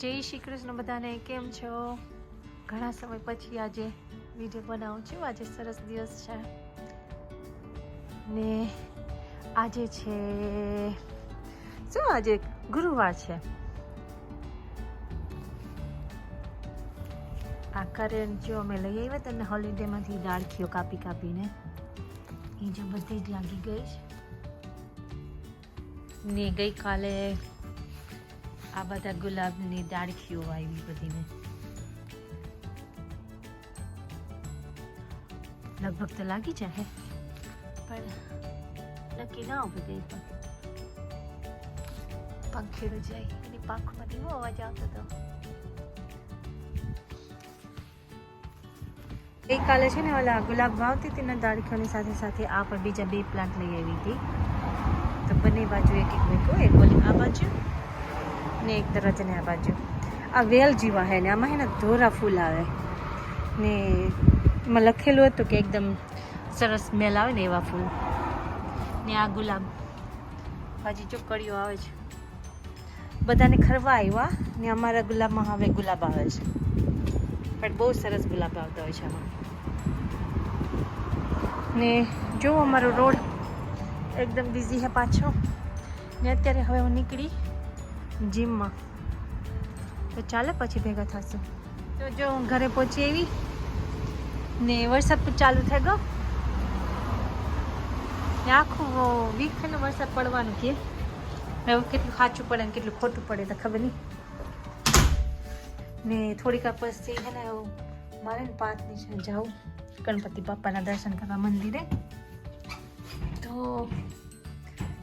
જય શ્રી કૃષ્ણ બધાને, કેમ છો? ઘણા સમય પછી આજે વીડિયો બનાવું છું. આજે સરસ દિવસ છે. ને આજે છે, શું આજે? ગુરુવાર છે. આ કરેન જો અમે લઈ આવ્યા તમને હોલિડેમાંથી ડાળખીઓ કાપી કાપીને, એ જો બધી જ લાગી ગઈ છે. ને ગઈકાલે આ બધા ગુલાબની ડાળખીઓ આવી બધીને. લગભગ તો લાગી જાય પણ નક્કી ના ઊભી ગઈ પણ. પંખીડું જાય એની પાંખમાં બહુ અવાજ આવતો હતો. ગઈકાલે છે ને ઓલા ગુલાબ વાવતી હતી ને ડાળખીઓની સાથે સાથે આ પણ બીજા બે પ્લાન્ટ લઈ આવી હતી. તો બંને બાજુ એક એક મૂક્યો એક ઓલી આ બાજુ ને એક દરજ્જાને આ બાજુ. આ વેલ જેવા હે ને, આમાં હે ને ધોરા ફૂલ આવે. ને એમાં લખેલું હતું કે એકદમ સરસ સ્મેલ આવે ને એવા ફૂલ. ને આ ગુલાબ. હજી ચોકડીઓ આવે છે. બધાને ખરવા આવ્યા ને અમારા ગુલાબમાં હવે ગુલાબ આવે છે. પણ બહુ સરસ ગુલાબ આવતા હોય છે આમાં. ને જો અમારો રોડ એકદમ બિઝી હે પાછો. ને અત્યારે હવે હું નીકળી. જીમમાં. તો ચાલે પછી ભેગા થશું. તો જો હું ઘરે પહોંચી આવી ને વરસાદ પણ ચાલુ થઈ ગયો. ને આખું વીક છે ને વરસાદ પડવાનું કે. હવે કેટલું સાચું પડે ને કેટલું ખોટું પડે તો ખબર નહીં. ને થોડીક વાર પછી છે ને મારે ને પાંચ નિશાન જાઉં. ગણપતિ બાપાના દર્શન કરવા મંદિરે. તો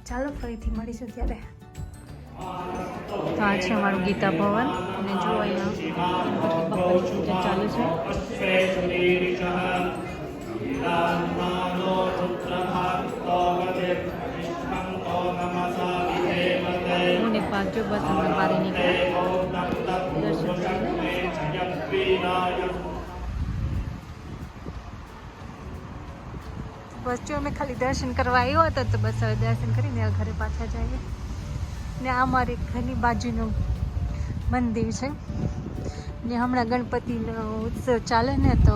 ચાલો ફરીથી મળીશું ત્યારે. તો આ છે અમારું ગીતા ભવન. અને જો અહીંયા ચાલુ છે. પાંચો બસ અમે દર્શન બસ જો અમે ખાલી દર્શન કરવા આવ્યો હતો તો બસ હવે દર્શન કરીને ઘરે પાછા જઈએ. ને આ મારી ઘરની બાજુનું મંદિર છે. ને હમણાં ગણપતિનો ઉત્સવ ચાલે ને તો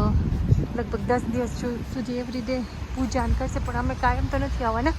લગભગ દસ દિવસ સુધી એવરીડે પૂજા કરશે, પણ અમે કાયમ તો નથી આવવાના.